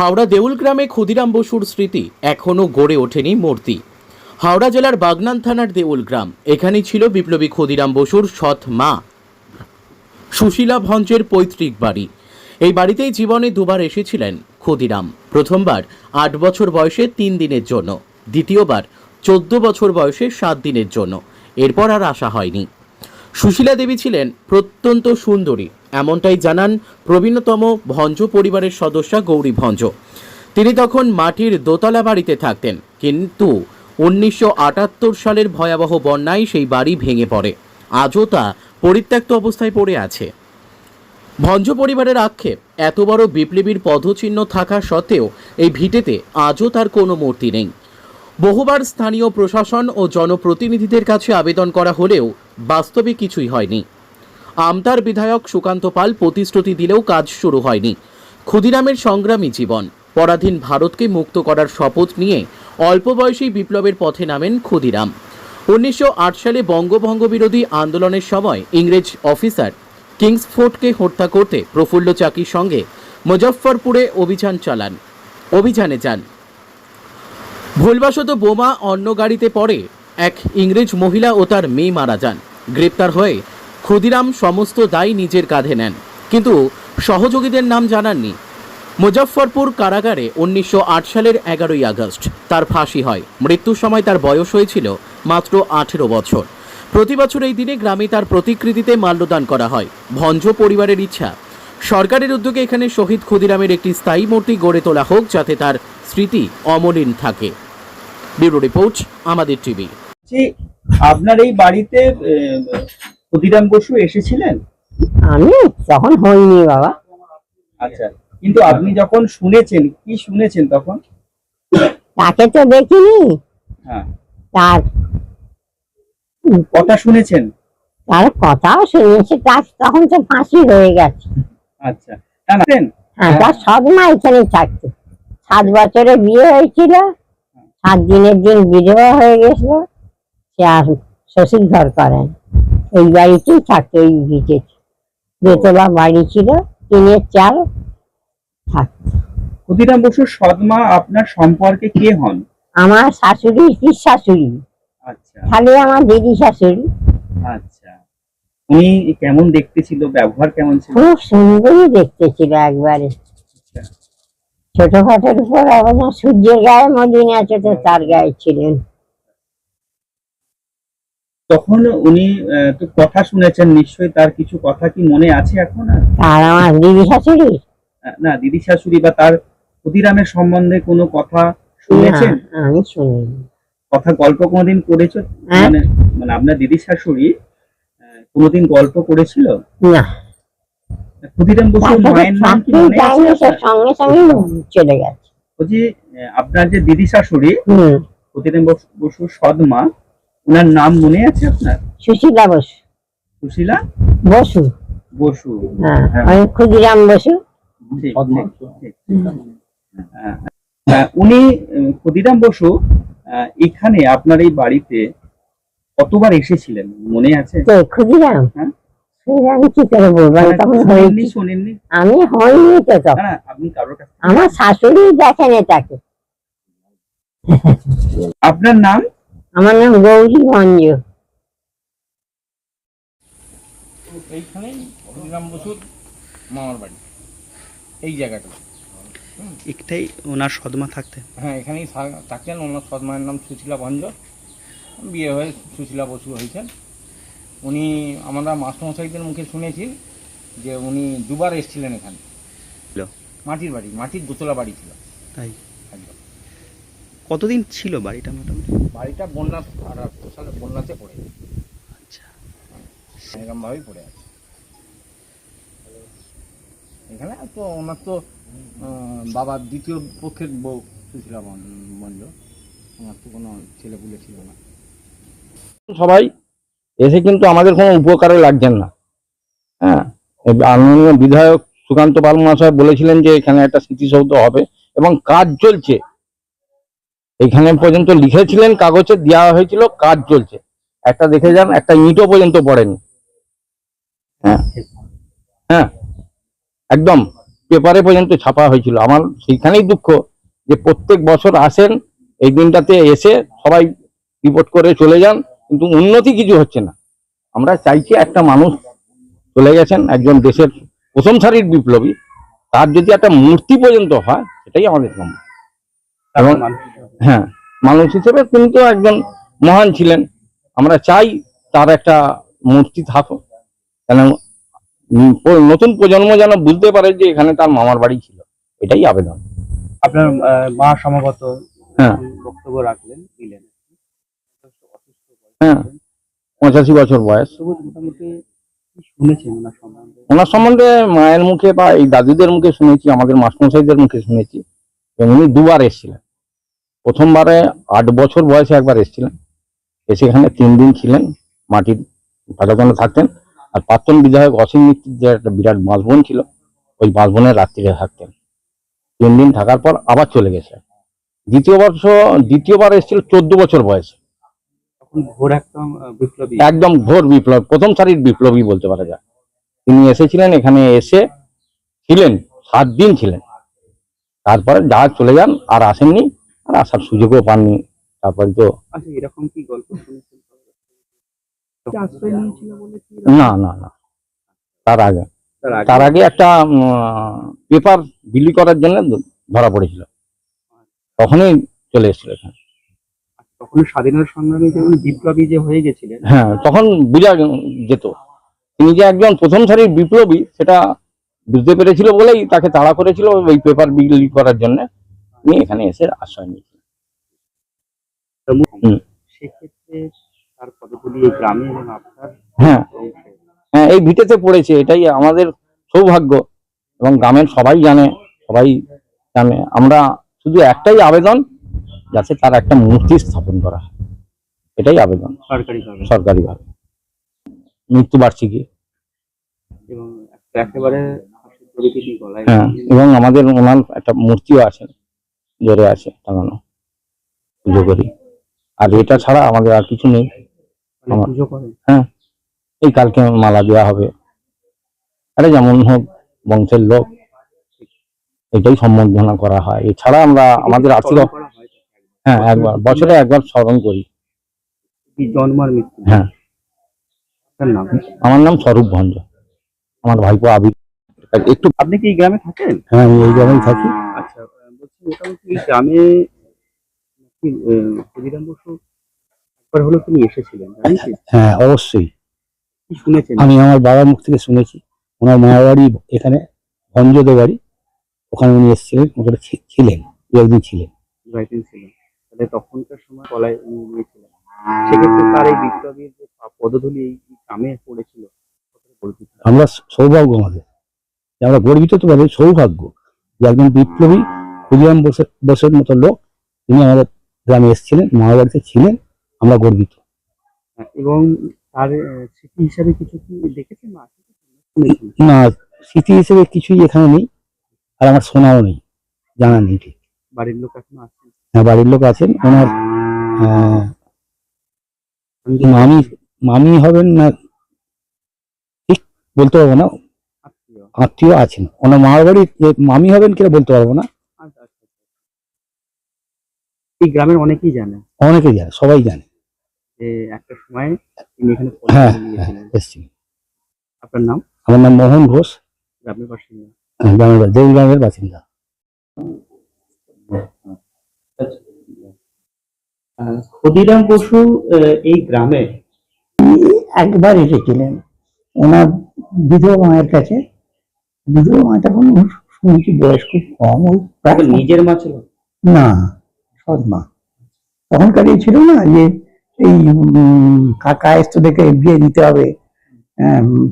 হাওড়া দেউল গ্রামে ক্ষুদিরাম বসুর স্মৃতি এখনও গড়ে ওঠেনি মূর্তি। হাওড়া জেলার বাগনান থানার দেউল গ্রাম। এখানেই ছিল বিপ্লবী ক্ষুদিরাম বসুর সৎ মা। সুশীলা ভঞ্জের পৈতৃক বাড়ি। এই বাড়িতেই জীবনে দুবার এসেছিলেন ক্ষুদিরাম। প্রথমবার আট বছর বয়সে তিন দিনের জন্য, দ্বিতীয়বার চোদ্দ বছর বয়সে সাত দিনের জন্য। এরপর আর আসা হয়নি। সুশীলা দেবী ছিলেন প্রত্যন্ত সুন্দরী। এমনটাই জানান প্রবীণতম ভঞ্জ পরিবারের সদস্যা গৌরী ভঞ্জ। তিনি তখন মাটির দোতলা বাড়িতে থাকতেন, কিন্তু উনিশশো আটাত্তর সালের ভয়াবহ বন্যায় সেই বাড়ি ভেঙে পড়ে। আজও তা পরিত্যক্ত অবস্থায় পড়ে আছে। ভঞ্জ পরিবারের আক্ষেপ, এত বড় বিপ্লবীর পদচিহ্ন থাকা সত্ত্বেও এই ভিটেতে আজও তার কোনো মূর্তি নেই। বহুবার স্থানীয় প্রশাসন ও জনপ্রতিনিধিদের কাছে আবেদন করা হলেও বাস্তবে কিছুই হয়নি। আমতার বিধায়ক সুকান্ত পাল প্রতিশ্রুতি দিলেও কাজ শুরু হয়নি। ক্ষুদিরামের সংগ্রামী জীবন, পরাধীন ভারতকে মুক্ত করার শপথ নিয়ে অল্প বয়সেই বিপ্লবের পথে নামেন ক্ষুদিরাম। উনিশশো আট সালে বঙ্গভঙ্গ বিরোধী আন্দোলনের সময় ইংরেজ অফিসার কিংসফোর্ডকে হত্যা করতে প্রফুল্ল চাকির সঙ্গে মুজফ্ফরপুরে অভিযান চালান। অভিযানে যান। ভুলবশত বোমা অন্য গাড়িতে পড়ে এক ইংরেজ মহিলা ও তার মেয়ে মারা যান। গ্রেপ্তার হয়ে ক্ষুদিরাম সমস্ত দায় নিজের কাঁধে নেন, কিন্তু সহযোগীদের নাম জানাননি। মুজফ্ফরপুর কারাগারে উনিশশো আট সালের এগারোই আগস্ট তার ফাঁসি হয়। মৃত্যুর সময় তার বয়স হয়েছিল মাত্র আঠেরো বছর। প্রতি বছর এই দিনে গ্রামে তার প্রতিকৃতিতে মাল্যদান করা হয়। ভঞ্জ পরিবারের ইচ্ছা। সরকারের উদ্যোগে এখানে শহীদ ক্ষুদিরামের একটি স্থায়ী মূর্তি গড়ে তোলা হোক, যাতে তার স্মৃতি অমলিন থাকে। ব্যুরো রিপোর্ট, আমাদের টিভি। আপনার এই বাড়িতে ক্ষুদিরাম বসু এসেছিলেন? আমি? তখন হইনি বাবা। আচ্ছা কিন্তু আপনি যখন শুনেছেন কি শুনেছেন তখন? তাকে তো দেখিনি। হ্যাঁ। তার কথা শুনেছেন? তার কথাও শুনেছি তার তখন তো ফাঁসি হয়ে গেছে। আচ্ছা? হ্যাঁ তার সদমা এখানে থাকতো। সাত বছরে বিয়ে হয়েছিল সাত দিনের দিন বিধবা হয়ে গেছিল সে আর শ্বশুর ঘর করেন। এই বাড়িতেই থাকতো এই ভিটে। দোতলা বাড়ি ছিল টিনের চাল থাকতো। ক্ষুদিরাম বসুর সদমা আপনার সম্পর্কে কে হন? আমার শাশুড়ি শাশুড়ি। আচ্ছা। খালি আমার দিদি শাশুড়ি। আচ্ছা। উনি কেমন দেখতে ছিল? ব্যবহার কেমন ছিল? খুব সুন্দরই দেখতে ছিল একবারে। আচ্ছা। ছোটখাটোর উপর আপনার সূর্যের গায়ে মদিনা ছোট তার গায়ে ছিলেন। তখন উনি তো কথা শুনেছেন নিশ্চয়ই তার কিছু কথা কি মনে আছে এখন? আর আমার দিদি শাশুড়ি? না দিদি শাশুড়ি বা তার ক্ষুদিরামের সম্বন্ধে কোনো কথা শুনেছেন? আমি শুনিনি। কথা গল্প কোনোদিন করেছ? হ্যাঁ। মানে মানে আপনার দিদি শাশুড়ি কোনোদিন গল্প করেছিল? না। ক্ষুদিরাম বসুর মায়ের নাম কি মনে আছে? সঙ্গে সঙ্গে চলে গেছে। বলছি আপনার যে দিদি শাশুড়ি ক্ষুদিরাম বস- বসুর সদমা ওনার নাম মনে আছে আপনার? সুশীলা বসু। সুশীলা বসু। বসু। হ্যাঁ হ্যাঁ। আমি ক্ষুদিরাম বসু। আহ, উনি ক্ষুদিরাম বসু এখানে আপনার এই বাড়িতে কতবার এসেছিলেন? মনে আছে? ক্ষুদিরাম? হ্যাঁ। ক্ষুদিরাম কি করে বলব? তখন শোনেননি হয়েছি আমি হইনি তো তখন। আপনি কারোর কাছে আমার শাশুড়ি দেখেনি আপনার নাম? আমার নাম গৌরী মঞ্জ এইখানেই ক্ষুদিরাম বসুর মামার বাড়ি। এই জায়গাটা। একটাই ওনার সদমা থাকতেন হ্যাঁ এখানেই থাকতেন। ওনার সৎমায়ের নাম সুশীলা ভঞ্জ। বিয়ে হয়ে সুশীলা বসু হয়েছেন। উনি আমরা মাস্টারমশাইদের মুখে শুনেছি যে উনি দুবার এসেছিলেন এখানে। মাটির বাড়ি মাটির দোতলা বাড়ি ছিল। তাই? কতদিন ছিল বাড়িটা মোটামুটি? বাড়িটা বন্যা আটাত্তর সালে বন্যাতে পড়ে আচ্ছা। এরকমভাবেই পড়ে আছে। এখানে তো ওনার তো বাবার দ্বিতীয় পক্ষের বউ সুশীলা বন- বঞ্জ ওনার তো কোনো ছেলেপুলে ছিল না। সবাই এসে কিন্তু আমাদের কোনো উপকারে লাগছেন না। হ্যাঁ বিধায়ক সুকান্ত পাল মহাশয় বলেছিলেন যে এখানে একটা স্মৃতিসৌধ হবে এবং কাজ চলছে। এখানে পর্যন্ত লিখেছিলেন কাগজে দেওয়া হয়েছিল কাজ চলছে। একটা দেখে যান একটা ইঁটও পর্যন্ত পড়েনি। হ্যাঁ। হ্যাঁ। একদম পেপারে পর্যন্ত ছাপা হয়েছিল। আমার সেইখানেই দুঃখ যে প্রত্যেক বছর আসেন এই দিনটাতে এসে সবাই রিপোর্ট করে চলে যান কিন্তু উন্নতি কিছু হচ্ছে না। আমরা চাইছি একটা মানুষ চলে গেছেন একজন দেশের প্রথম সারির বিপ্লবী। তার যদি একটা মূর্তি পর্যন্ত হয় সেটাই আমাদের কাম্য। এবং হ্যাঁ মানুষ হিসেবে তিনি তো একজন মহান ছিলেন। আমরা চাই তার একটা মূর্তি থাকুক। কেন নতুন প্রজন্ম যেন বুঝতে পারে যে এখানে তার মামার বাড়ি ছিল। এটাই আবেদন। আপনার মা সম্ভবত হ্যাঁ। বক্তব্য রাখলেন দিলেন। হ্যাঁ পঁচাশি বছর বয়স। ওনার সম্বন্ধে? মায়ের মুখে বা এই দাদুদের মুখে শুনেছি আমাদের মাস্টারমশাইদের মুখে শুনেছি। উনি দুবার এসেছিলেন। প্রথমবারে আট বছর বয়সে একবার এসেছিলেন। এসে এখানে তিন দিন ছিলেন মাটির পাটাতনে থাকতেন। আর প্রাক্তন বিধায়ক অসীম মিত্রের যে একটা বিরাট বাঁশবন ছিল ওই বাঁশবনের রাত্রিরে থাকতেন। তিন দিন থাকার পর আবার চলে গেছে। দ্বিতীয় বর্ষ দ্বিতীয়বার এসেছিল চোদ্দ বছর বয়সে। একদম ঘোর বিপ্লব প্রথম সারির বিপ্লবী বলতে পারা যায়। তিনি এসেছিলেন এখানে এসে ছিলেন সাত দিন ছিলেন। তারপরে যা চলে যান আর আসেননি আর আসার সুযোগও পাননি। তারপরে তো আচ্ছা এরকম কি গল্প শুনেছেন কি আশ্রয় নিয়েছিল বলে কি না না না। তার আগে। তার আগে? একটা পেপার বিলি করার জন্য ধরা পড়েছিল। তখনই চলে এসেছিল এখানে। তখন স্বাধীনতা সংগ্রামী যে বিপ্লবী যে হয়ে গেছিলেন। হ্যাঁ তখন বোঝা যেত তিনি যে একজন প্রথম সারির বিপ্লবী সেটা বুঝতে পেরেছিল বলেই তাকে তাড়া করেছিল ওই পেপার বিলি করার জন্য। তিনি এখানে এসে আশ্রয় হুম। সেক্ষেত্রে তার পদগুলি গ্রামে এবং আপনার হ্যাঁ। হ্যাঁ এই ভিটেতে পড়েছে এটাই আমাদের সৌভাগ্য এবং গ্রামের সবাই জানে সবাই জানে। আমরা শুধু একটাই আবেদন যাতে তার একটা মূর্তি স্থাপন করা হয়। এটাই আবেদন। সরকারিভাবে। সরকারিভাবে। মৃত্যুবার্ষিকী। এবং একেবারে হাসির পরিচিতি গলায় হ্যাঁ এবং আমাদের ওনার একটা মূর্তিও আছে। জোরে আছে টাঙানো। পুজো করি। আর এটা ছাড়া আমাদের আর কিছু নেই। মানে আমার- পুজো এই কালকে মালা দেওয়া হবে। আরে যেমন হোক বংশের লোক এটাই সম্বর্ধনা করা হয়। এছাড়া আমরা আমাদের আর্থিক হয়। হ্যাঁ একবার। বছরে একবার স্মরণ করি। হ্যাঁ। আমার নাম স্বরূপ ভঞ্জ। আমার ভাইপো আবির একটু আপনি কি এই গ্রামে থাকেন? হ্যাঁ আমি এই গ্রামেই থাকি। মোটামুটি গ্রামে ক্ষুদিরাম বসু একবার হলো তিনি এসেছিলেন হ্যাঁ অবশ্যই। শুনেছেন? আমি আমার বাবার মুখ থেকে শুনেছি। ওনার মায়ের বাড়ি এখানে ভঞ্জদের বাড়ি। ওখানে উনি এসেছিলেন ওখানে ছিলেন দু একদিন ছিলেন। রাইটিং ছিলেন। তাহলে তখনকার সময় কলায় উনি নিয়েছিলেন সেক্ষেত্রে তার এই বিপ্লবীর যে পদধূলি এই গ্রামে পড়েছিল আমরা সৌভাগ্য আমাদের। আমরা গর্বিত তো সৌভাগ্য যে একজন বিপ্লবী ক্ষুদিরাম বসে বসের মতো লোক। তিনি আমাদের গ্রামে এসেছিলেন মামার বাড়িতে ছিলেন আমরা গর্বিত। এবং তার স্মৃতি হিসাবে কিছু কি দেখেছেন না স্মৃতি হিসেবে কিছুই এখানে নেই আর আমার শোনাও নেই জানা নেই ঠিক। বাড়ির লোক এখন আছেন? হ্যাঁ, বাড়ির লোক আছেন ওনার মামি মামি হবেন না ঠিক বলতে পারব না। আত্মীয়। আত্মীয় আছেন। ওনার মামার বাড়ি মামি হবেন কিনা বলতে পারব না। এই গ্রামের অনেকেই জানে। অনেকে জানে সবাই জানে। যে একটা সময় তিনি এখানে হ্যাঁ পড়াশোনা আপনার নাম? আমার নাম মোহন ঘোষ। গ্রামের বাসিন্দা। গ্রামের বা- দেউল গ্রামের বাসিন্দা। ক্ষুদিরাম বসু আহ, এই গ্রামে? একবার এসেছিলেন। ওনার বিধবা মায়ের কাছে। বিধবা মা তখন শুনেছি বয়স খুব কম ওই প্রায় নিজের মা ছিল? না। সৎ মা তখনকার এই ছিল না যে এই উম, কা- দেখে বিয়ে দিতে হবে।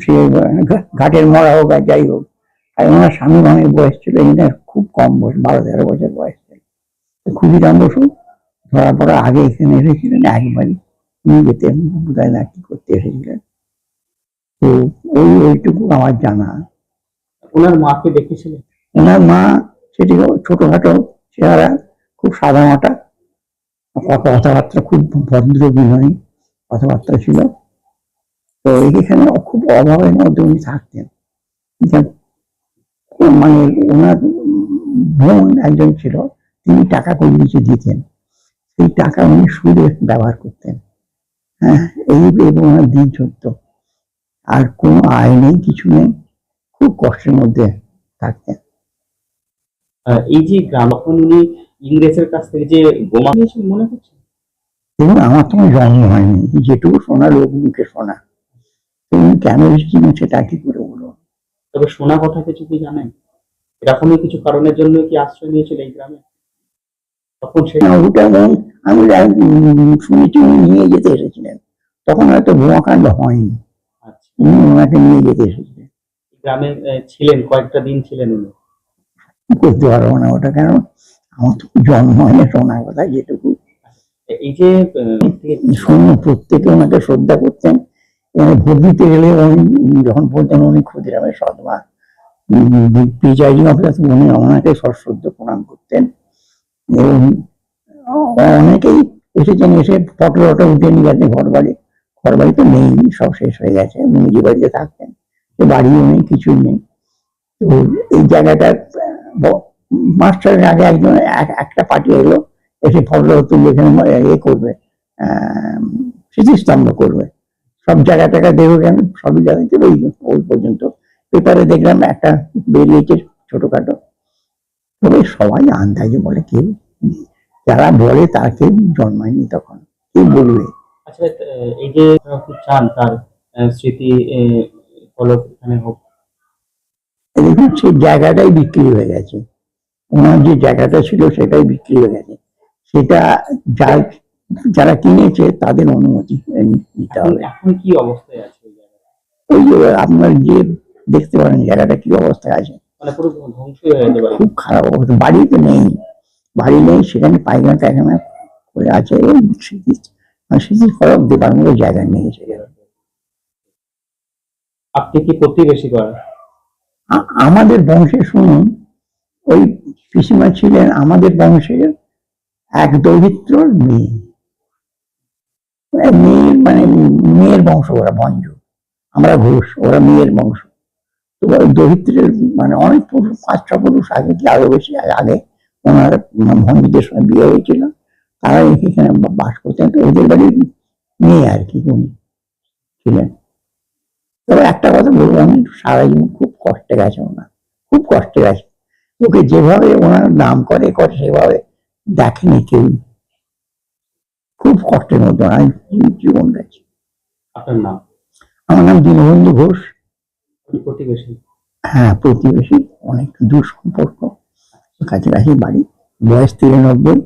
সে ঘাটের মরা হোক আর যাই হোক। আর ওনার স্বামী মামের বয়স ছিল এনার খুব কম বয়স বারো তেরো বছর বয়স ছিল। তো ক্ষুদিরাম বসু ধরা পড়া আগে এখানে এসেছিলেন একবারই নিয়ে যেতেন বোধহয় না কি করতে এসেছিলেন। তো ওই ওইটুকু আমার জানা। ওনার মাকে দেখেছিলেন? ওনার মা সেটি ছোটখাটো চেহারা। খুব সাদা মাটা। কথাবার্তা খুব ভদ্র বিনয়ী কথাবার্তা ছিল। তো এখানে খুব অভাবের মধ্যে উনি থাকতেন। মানে ওনার বোন একজন ছিল, তিনি টাকা করে কিছু দিতেন। সেই টাকা উনি সুদে ব্যবহার করতেন। হ্যাঁ এই ওনার দিন চলতো। আর কোনো আয় নেই, কিছু নেই, খুব কষ্টের মধ্যে থাকতেন। এই যে গ্রাম তখন উনি ইংরেজের কাছ থেকে যে বোমা নিয়েছেন মনে হচ্ছে আমার তখন জন্ম হয়নি যেটুকু শোনা লোক মুখে শোনা তুমি কেন এসেছিলেন সেটা কি করে বলো? তবে শোনা কথা কিছু কি জানেন এরকমই কিছু কারণের জন্য কি আশ্রয় নিয়েছিল এই গ্রামে? তখন সে ওটা আমি শুনেছি উনি নিয়ে যেতে এসেছিলেন। তখন হয়তো বোমাকাণ্ড হয়নি। আচ্ছা। উনি ওনাকে নিয়ে যেতে এসেছিলেন। গ্রামে ছিলেন কয়েকটা দিন ছিলেন উনি। করতে পারব না ওটা কেন? আমার তো জন্ম হয়নি শোনার কথা যেটুকু। এই যে আহ, শুনে প্রত্যেকে ওনাকে শ্রদ্ধা করতেন এবং ভোট দিতে গেলে উনি যখন বলতেন উনি ক্ষুদিরামের সদমা প্রিজাইডিং অফিসার উনি ওনাকে সশ্রদ্ধ প্রণাম করতেন। এবং অনেকেই এসেছেন এসে ফটো টটো উঠে নিয়ে গেছে ঘর বাড়ি। ঘর বাড়ি তো নেই সব শেষ হয়ে গেছে। উনি নিজে বাড়িতে থাকতেন। বাড়িও নেই কিছুই নেই। তো এই জায়গাটা মাস্টারের আগে একজন একটা পার্টি এলো এসে ফটো তুলে এখানে এ করবে স্মৃতিস্তম্ভ করবে। সব জায়গা টাকা দেবো কেন সব জায়গাতে ওই ওই পর্যন্ত। পেপারে দেখলাম একটা বেরিয়েছে ছোটখাটো। তবে সবাই আন্দাজে বলে কেউ নেই। যারা বলে তার কেউ জন্মায়নি তখন। কেউ বলবে। আচ্ছা এই যে খুব চান তার স্মৃতি ফলক এখানে হোক। দেখুন সেই জায়গাটাই বিক্রি হয়ে গেছে। ওনার যে জায়গাটা ছিল সেটাই বিক্রি হয়ে গেছে। সেটা যার যারা কিনেছে তাদের অনুমতি নিতে হবে। এখন কি অবস্থায় আছে ওই যে আপনার যে দেখতে পারেন জায়গাটা কি অবস্থায় আছে। মানে খুব খারাপ অবস্থা। বাড়ি তো নেই। বাড়ি নেই সেখানে পায়খানা টায়খানা করে আছে। স্মৃতি মানে দেবার মতো জায়গা নেই আপনি কি প্রতিবেশী করেন? আমাদের বংশে শুনুন ওই পিসিমা ছিলেন আমাদের বংশের এক দৌহিত্রর মেয়ে। মানে মেয়ের মানে মেয়ের বংশ, ওরা ভঞ্জ আমরা ঘোষ, ওরা মেয়ের বংশ। তো দৌহিত্রের মানে অনেক পুরুষ, পাঁচ, ছ পুরুষ আগে কি আরও বেশি, আগে ওনার ভঞ্জদের সঙ্গে বিয়ে হয়েছিল। তারা এখানে বাস করতেন। তো ওদের বাড়ির মেয়ে আর কি, উনি ছিলেন। তবে একটা কথা বলব, আমি সারা জীবন খুব কষ্টে গেছে ওনার। খুব কষ্টে গেছে। ওকে যেভাবে ওনার নাম করে করে সেভাবে দেখেনি কেউ। খুব কষ্টের মধ্যে আমি জীবন গেছে। আপনার নাম? আমার নাম দীনবন্ধু ঘোষ। প্রতিবেশী? হ্যাঁ প্রতিবেশী অনেক দূর সম্পর্ক কাছাকাছি বাড়ি বয়স তিরানব্বই।